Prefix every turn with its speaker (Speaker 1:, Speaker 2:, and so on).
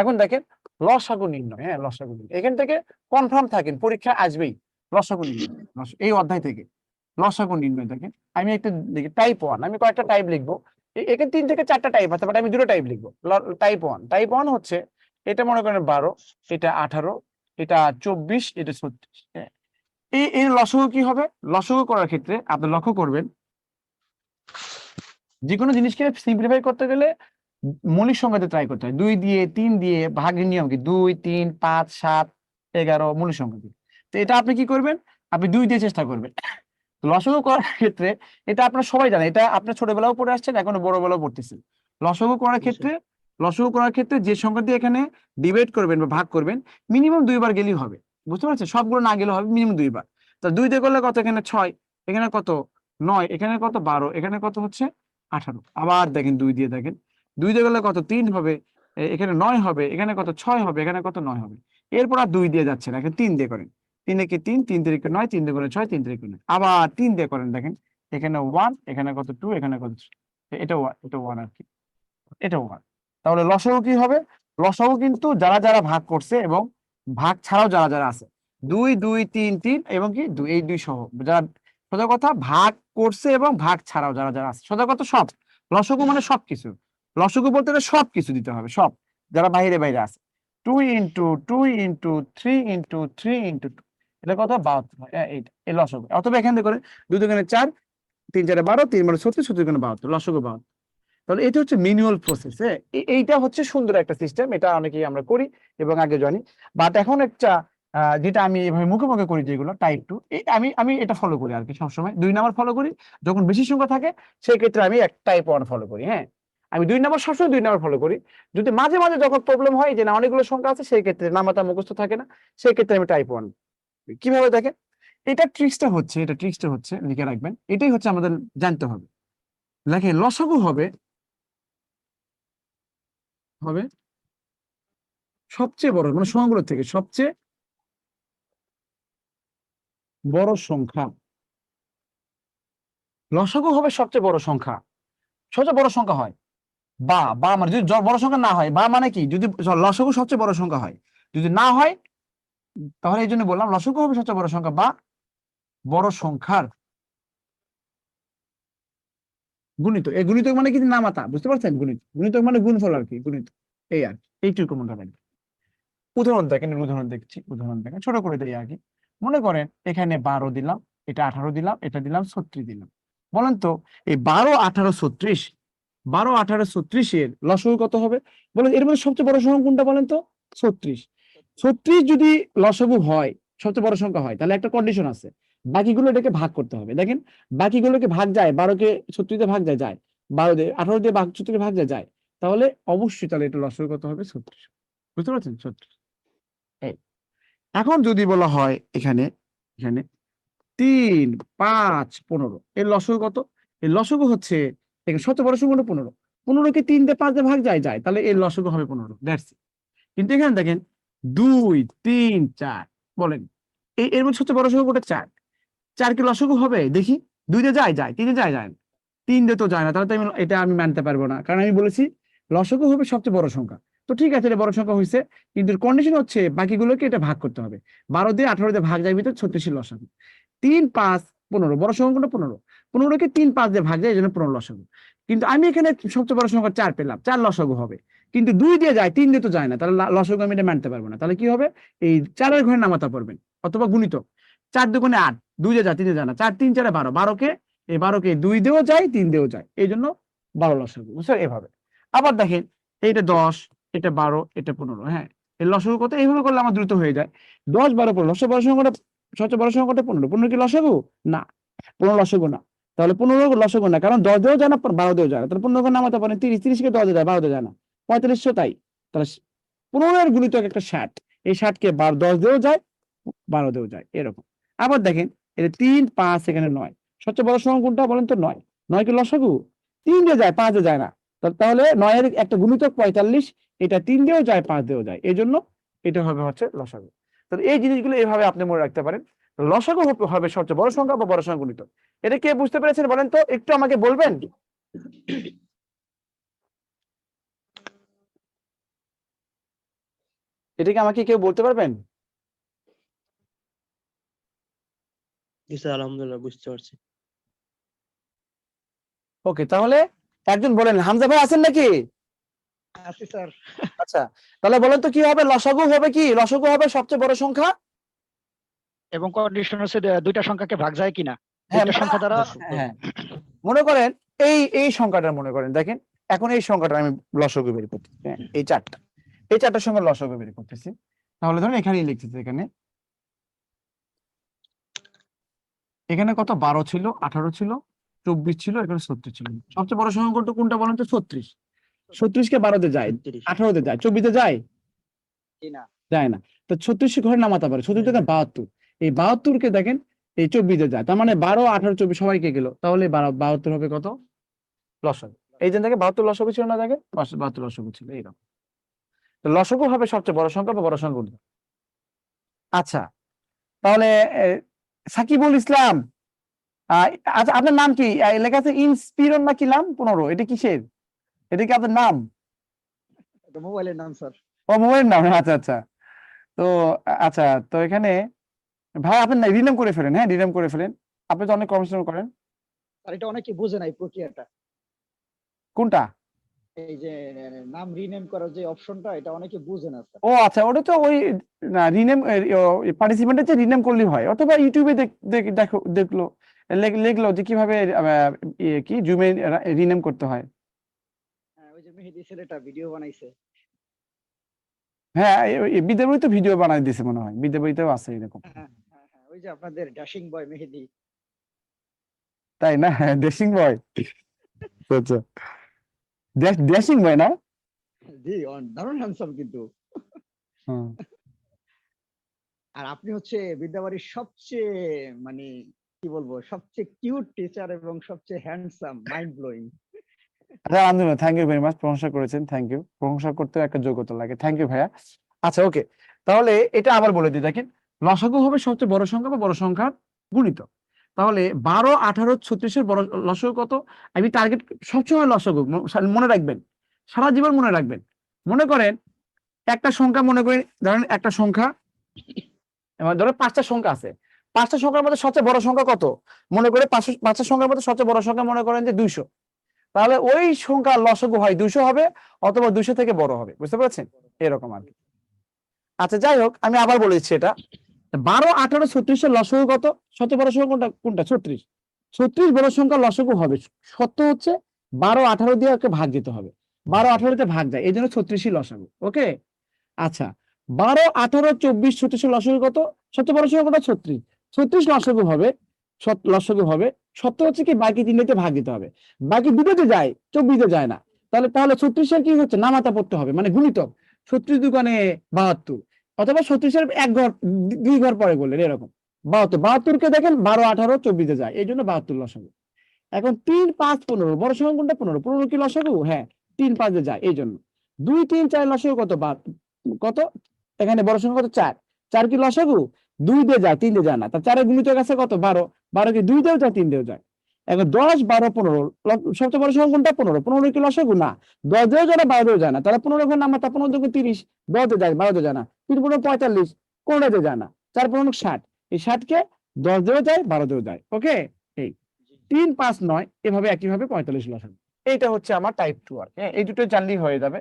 Speaker 1: এখন দেখেন, লসাগু নির্ণয় হ্যাঁ লসাগু নির্ণয়। এখান থেকে কনফার্ম থাকেন, পরীক্ষা আসবেই, লসাগু নির্ণয়। এই অধ্যায় থেকে, লসাগু নির্ণয় দেখেন। আমি একটা দেখি টাইপ ওয়ান আমি কয়েকটা টাইপ লিখব। এখানে তিন থেকে চারটা টাইপ আছে বাট আমি দুটো টাইপ লিখব। টাইপ ওয়ান টাইপ ওয়ান হচ্ছে, এটা মনে করেন বারো, এটা আঠারো, এটা চব্বিশ, এটা ছত্রিশ হ্যাঁ। এই এই লসগু কি হবে? লসগু করার ক্ষেত্রে আপনি লক্ষ্য করবেন যে কোনো জিনিসকে সিম্পলিফাই করতে গেলে মৌলিক সংখ্যাতে ট্রাই করতে হয়। দুই দিয়ে তিন দিয়ে ভাগের নিয়ম কি? দুই তিন পাঁচ সাত এগারো মৌলিক সংখ্যা দিয়ে তো এটা আপনি কি করবেন? আপনি দুই দিয়ে চেষ্টা করবেন। লসগু করার ক্ষেত্রে এটা আপনার সবাই জানে এটা আপনার ছোটবেলাও পড়ে আসছেন এখনও বড়বেলাও পড়তেছেন লসগু করার ক্ষেত্রে লসগু করার ক্ষেত্রে যে সংখ্যা দিয়ে এখানে ডিভাইড করবেন বা ভাগ করবেন মিনিমাম দুইবার গেলেই হবে। বুঝতে পারছেন? সবগুলো না গেলেও হবে মিনিমাম দুইবার তা দুই দিয়ে করলে কত? এখানে ছয় এখানে কত? নয় এখানে কত? বারো এখানে কত হচ্ছে? আঠারো। আবার দেখেন দুই দিয়ে দেখেন। দুই দিয়ে গেলে কত? তিন হবে। এখানে নয় হবে, এখানে কত? ছয় হবে, এখানে কত? নয় হবে। এরপর আর দুই দিয়ে যাচ্ছে না, এখন তিন দিয়ে করেন। তিন একে তিন? তিন তিরিকে নয়? তিন দিয়ে ছয়, তিন তিরিকে নয়? আবার তিন দিয়ে করেন, দেখেন। এখানে ওয়ান এখানে কত? টু এখানে কত। এটা এটা ওয়ান আর কি। এটা ওয়ান তাহলে লসাগু কি হবে? লসাগু কিন্তু যারা যারা ভাগ করছে এবং ভাগ ছাড়াও যারা যারা আছে, দুই দুই, তিন তিন এবং কি? এই দুই সহ যারা সোজা কথা, ভাগ করছে এবং ভাগ ছাড়াও যারা যারা আছে। সোজা কথা সব। লসগু মানে সবকিছু। লসগু বলতে সব কিছু দিতে হবে, সব। যারা বাইরে বাইরে আছে। Two into two into three into three into two এটা কত? বাহাত্তর এই লসগু। অথবা এখান থেকে দুই দুগুণে চার, তিন চারে বারো, তিন বারো ছত্রিশ ছত্রিশ গুণে বাহাত্তর। লসগু বাহাত্তর। তাহলে এটা হচ্ছে ম্যানুয়াল প্রসেস এইটা হচ্ছে সুন্দর একটা সিস্টেম এটা অনেকেই আমরা করি এবং আগে জানি। বাট এখন একটা যেটা আমি এভাবে মুখে মুখে করি যেগুলো টাইপ টু আমি আমি এটা ফলো করি আর কি সবসময়। দুই নাম্বার ফলো করি। যখন বেশি সংখ্যা থাকে, সেক্ষেত্রে আমি এক টাইপ ওয়ান ফলো করি হ্যাঁ? আমি দুই নাম্বার সবসময় দুই নাম্বার ফলো করি। যদি মাঝে মাঝে যখন প্রবলেম হয় যে না অনেকগুলো সংখ্যা আছে, সেই ক্ষেত্রে নামাতা মুখস্থ থাকে না। সেই ক্ষেত্রে আমি টাইপ ওয়ান কীভাবে দেখেন? এটা ট্রিক্সটা হচ্ছে, এটা ট্রিক্সটা হচ্ছে, লিখে রাখবেন। এটাই হচ্ছে আমাদের জানতে হবে। লেখে লসাগু হবে হবে সবচেয়ে বড় মানে সংখ্যাগুলোর থেকে সবচেয়ে বড় সংখ্যা। লসাগু হবে সবচেয়ে বড় সংখ্যা। সবচেয়ে বড় সংখ্যা হয়। বা বা মানে যদি বড় সংখ্যা না হয়, বা মানে কি? যদি লসাগু সবচেয়ে বড় সংখ্যা হয়। যদি না হয়, তাহলে এই জন্য বললাম লসাগু হবে সবচেয়ে বড় সংখ্যা বা বড় সংখ্যার গুণিত। এই গুণিত মানে কি? নামাতা, বুঝতে পারছেন? গুণিত। গুণিত মানে গুণফল আর কি, গুণিত। এই আর এইটুকু মনে রাখবেন উদাহরণ দেখেন উদাহরণ দেখছি, উদাহরণ দেখেন ছোট করে দেই আর কি মনে করেন, এখানে বারো দিলাম, এটা আঠারো দিলাম, এটা দিলাম ছত্রিশ দিলাম। বলেন তো, এই বারো, আঠারো, ছত্রিশ বারো, আঠারো ছত্রিশের লসগু কত হবে? বলেন, এর মধ্যে সবচেয়ে বড় সংখ্যা কোনটা বলেন তো? ছত্রিশ। ছত্রিশ যদি লসগু হয়, সবচেয়ে বড় সংখ্যা হয়, তাহলে একটা কন্ডিশন আছে। বাকিগুলো এটাকে ভাগ করতে হবে। দেখেন, বাকিগুলোকে ভাগ যায়, বারোকে ছত্রিশে ভাগ যায় যায়। বারো দিয়ে, আঠারো দিয়ে ভাগ, ছত্রিশে ভাগ যায় যায়। তাহলে অবশ্যই তাহলে এটা লসগু কত হবে? ছত্রিশ। বুঝতে পারছেন? ছত্রিশ। এখন যদি বলা হয় এখানে এখানে তিন, পাঁচ, পনেরো। এর লসগু কত? এর লসগু হচ্ছে এখানে সবচেয়ে বড় সংখ্যা পনেরো। পনেরোকে তিন দিয়ে পাঁচ দিয়ে ভাগ যায় যায়। তাহলে এর লসগু হবে পনেরো। দ্যাটস কিন্তু এখানে দেখেন, দুই, তিন, চার, বলেন। এই এর মধ্যে সবচেয়ে বড় সংখ্যা কোনটা চার। চার কি লসগু হবে? দেখি। দুই দিয়ে যায় যায়। তিনে যায় যায় না। তিন দিয়ে তো যায় না। তাহলে তো আমি, এটা আমি মানতে পারব না। কারণ আমি বলেছি লসগু হবে সবচেয়ে বড় সংখ্যা। তো ঠিক আছে, এটা বড় সংখ্যা হয়েছে। কিন্তু কন্ডিশন হচ্ছে, বাকিগুলোকে এটা ভাগ করতে হবে। বারো দিয়ে আঠারো দিয়ে ভাগ যায়, ভিতরে ছত্রিশের লসাগু তিন, পাঁচ, পনেরো। বড় সংখ্যা পনেরো। পনেরোকে তিন পাঁচ দিয়ে ভাগ যায় এই জন্য পনেরো লসাগু। কিন্তু আমি এখানে সবচেয়ে বড় সংখ্যা চার পেলাম, চার লসাগু হবে। কিন্তু দুই দিয়ে যায়, তিন দিয়ে তো যায় না, তাহলে লসাগু আমি এটা মানতে পারব না। তাহলে কি হবে? এই চারের ঘরে নামাতা পড়বেন, অথবা গুণিত চার দুগুণে আট, দুই দিয়ে যায়, তিন দিয়ে যায় না। চার, তিন, চারে বারো, বারোকে, এই বারোকে দুই দিয়েও যায়, তিন দিয়েও যায়। এই জন্য বারো লসাগু, বুঝছ? এভাবে। আবার দেখেন, এইটা দশ, এটা বারো, এটা পনেরো হ্যাঁ? এই লসাগু কত? এইভাবে করলে আমার দ্রুত হয়ে যায়। দশ, বারো, পনেরো। সবচেয়ে বড় সংখ্যাটা, সবচেয়ে বড় সংখ্যাটা পনেরো। পনেরো কি লসাগু? না, পনেরো লসাগু না। তাহলে পনেরো লসাগু না, কারণ দশ দিয়েও যায় না, বারো দিয়েও যায় না। তাহলে পনেরো নামাতে পারেন, তিরিশ, তিরিশকে দশ যায় বারো দিয়ে যায় না। পঁয়তাল্লিশশো তাই। তাহলে পনেরোর গুণিতক একটা ষাট। এই ষাটকে বার, দশ দিয়েও যায়, বারো দিয়েও যায়, এরকম। আবার দেখেন এটা তিন, পাঁচ, এখানে নয়। সবচেয়ে বড় সংখ্যা কোনটা বলেন তো? নয়। নয় কি লসাগু? তিন দিয়ে যায়, পাঁচ যায় না। তাহলে নয়ের একটা গুণিতক পঁয়তাল্লিশ, এটা তিন দিয়েও যায়, পাঁচ দিয়েও যায়। এই জন্য এটা হবে হচ্ছে লসাগু। তাহলে এই জিনিসগুলো এভাবে আপনি মনে রাখতে পারেন। লসাগু হবে- সবচেয়ে বড় সংখ্যা বা বড় সংখ্যা গুণিত এটা কে বুঝতে পেরেছেন বলেন তো? একটু আমাকে বলবেন? এটা কি আমাকে কেউ বলতে পারবেন?
Speaker 2: আলহামদুলিল্লাহ বুঝতে পারছি।
Speaker 1: ওকে তাহলে একজন বলেন হামজা ভাই আছেন নাকি?
Speaker 3: আছি স্যার।
Speaker 1: আচ্ছা তাহলে বলেন তো কি হবে? লসাগু হবে কি? লসাগু হবে সবচেয়ে বড় সংখ্যা?
Speaker 3: এবং কন্ডিশন হচ্ছে দুইটা সংখ্যাকে ভাগ যায় কিনা?
Speaker 1: হ্যাঁ
Speaker 3: দুইটা সংখ্যা দ্বারা
Speaker 1: হ্যাঁ মনে করেন এই এই সংখ্যাটা মনে করেন দেখেন এখন এই সংখ্যাটা আমি লসগু বের করতেছি হ্যাঁ, এই চারটা। এই চারটার সঙ্গে লসগু বের করতেছি। তাহলে ধরুন এখানেই লিখতেছি এখানে। এখানে কত? বারো ছিল আঠারো ছিল চব্বিশ ছিল এখানে ছত্রিশ ছিল। সবচেয়ে বড় সংখ্যা কোনটা কোনটা বলেন তো? ছত্রিশ। ছত্রিশকে বারোতে যায় আঠারোতে যায় চব্বিশে যায়? যায় না। তো ছত্রিশ ঘরে নামাতে পারে ছত্রিশ থেকে বাহাত্তর। এই বাহাত্তরকে দেখেন এই চব্বিশে যায়। তার মানে বারো আঠারো চব্বিশ সবাইকে গেল। তাহলে বাহাত্তর হবে কত? লসক এই যে দেখে বাহাত্তর লসক ছিল না বাস- বাহাত্তর লসক ছিল এইরকম। লসকও হবে সবচেয়ে বড় সংখ্যা বা বড় সংখ্যা কোনটা? আচ্ছা তাহলে সাকিবুল ইসলাম আচ্ছা আপনার নাম কি? লেখা আছে ইনস্পিরন না কি নাম পনেরো এটা কিসের? এটা কি আপনার নাম?
Speaker 3: মোবাইলের নাম স্যার।
Speaker 1: ও মোবাইলের নাম আচ্ছা আচ্ছা। তো আচ্ছা তো এখানে ভাই আপনি রিনেম করে ফেলেন হ্যাঁ রিনেম করে ফেলেন। আপনি তো অনেক কমিশন করেন।
Speaker 3: আর এটা অনেকে বোঝে না এই প্রক্রিয়াটা।
Speaker 1: কোনটা?
Speaker 3: এই যে নাম রিনেম করার যে অপশনটা এটা অনেকে বুঝে না স্যার।
Speaker 1: ও আচ্ছা ওটা তো ওই না রিনেম পার্টিসিপেন্টের যে রিনেম করলেই হয়। অথবা ইউটিউবে দেখো দেখল লেখ- লিখলো যে কীভাবে ইয়ে কি জুমে রিনেম করতে হয়।
Speaker 3: হ্যাঁ, ওই যে মেহেদি ছেলেটা ভিডিও বানাইছে।
Speaker 1: হ্যাঁ বিদ্যাবই তো ভিডিও বানাই দিছে মনে হয়। বিদ্যাবইতেও আছে এরকম।
Speaker 3: হ্যাঁ ওই যে আপনাদের ড্যাশিং বয় মেহেদি।
Speaker 1: তাই না? ড্রেসিং বয় আচ্ছা ড্রেসিং বয় না?
Speaker 3: জি অন- দারুণ হ্যান্ডসাম কিন্তু। আর আপনি হচ্ছে বিদ্যাবাড়ির সবচেয়ে মানে কি বলব সবচেয়ে কিউট টিচার এবং সবচেয়ে হ্যান্ডসাম মাইন্ড ব্লোয়িং
Speaker 1: আচ্ছা আলহামদুলিল্লাহ থ্যাংক ইউ ভেরি মাচ প্রশংসা করেছেন থ্যাংক ইউ প্রশংসা করতেও একটা যোগ্যতা লাগে। থ্যাংক ইউ ভাইয়া। আচ্ছা ওকে তাহলে এটা আবার বলে দিই দেখেন। লসাগু হবে সবচেয়ে বড় সংখ্যা বা বড় সংখ্যার গুণিত। তাহলে বারো, আঠারো, ছত্রিশের বড় লসাগু কত? আমি টার্গেট সবসময় লসাগু মনে রাখবেন, সারা জীবন মনে রাখবেন। মনে করেন একটা সংখ্যা, মনে করেন, ধরেন একটা সংখ্যা, এবার ধরো পাঁচটা সংখ্যা আছে। পাঁচটা সংখ্যার মধ্যে সবচেয়ে বড় সংখ্যা কত? মনে করে পাঁচটা সংখ্যার মধ্যে সবচেয়ে বড় সংখ্যা মনে করেন যে দুইশো। তাহলে ওই সংখ্যা লসগু হয় দুশো হবে অথবা দুশো থেকে বড় হবে, বুঝতে পারছেন? এরকম আর কি। আচ্ছা যাই হোক, আমি আবার বলেছি এটা। বারো, আঠারো ছত্রিশের লসগু কত? শত বড় সংখ্যা কোনটা? কোনটা? ছত্রিশ। ছত্রিশ বড় সংখ্যা লসগু হবে। সত্য হচ্ছে বারো, আঠারো দিয়ে ওকে ভাগ দিতে হবে। বারো আঠারোতে ভাগ যায়। এই জন্য ছত্রিশই লসাগু। ওকে? আচ্ছা। বারো, আঠারো, চব্বিশ ছত্রিশের লসাগু কত? সবচেয়ে বড় সংখ্যা কোনটা ছত্রিশ। ছত্রিশ লসাগু হবে। লসাগু হবে। সত্য হচ্ছে কি? বাকি তিনটাতে ভাগ দিতে হবে। বাকি দুটোতে যায়। চব্বিশে যায় না। তাহলে তাহলে ছত্রিশের কি হচ্ছে? নামাতা পড়তে হবে। মানে গুণিতক। ছত্রিশ দোকানে বাহাত্তর। অথবা ছত্রিশের এক ঘর, দুই ঘর পরে বললেন, এরকম। বাহাত্তর, বাহাত্তরকে দেখেন বারো, আঠারো, চব্বিশে যায়। এই জন্য বাহাত্তর লসাগু। এখন তিন, পাঁচ, পনেরো, বড় সংখ্যা কোনটা? পনেরো। পনেরো কি লসাগু? হ্যাঁ তিন, পাঁচে যায়। এই জন্য। দুই, তিন, চার লসাগু কত? কত? এখানে বড় সংখ্যা কত? চার। চার কি লসাগু? দুই দিয়ে যায় তিন দিয়ে যায় না। তার চারের গুণিতক আছে কত? বারো। বারো কি দুই দিয়েও যায় তিন দিয়েও যায়। দশ বারো পনেরো সবচেয়ে বড় সংখ্যা কোনটা? পনেরো। পনেরো কি লসাগু না। দশ দিয়েও যায় না, বারো যায় না। তাহলে পনেরো ঘর নামা তা পনেরো দুগুণ তিরিশ, দশ যায়, বারো দিয়ে যায় না। তিন পনেরো পঁয়তাল্লিশ কোনটাতে যায় না? চার পনেরো ষাট। এই ষাটকে দশ দিয়েও যায়, বারো দিয়েও যায়। ওকে? এই। তিন, পাঁচ, নয়, এভাবে একইভাবে পঁয়তাল্লিশ লসাগু এইটা হচ্ছে আমার টাইপ টু আর হ্যাঁ এই দুটো জানলেই হয়ে যাবে।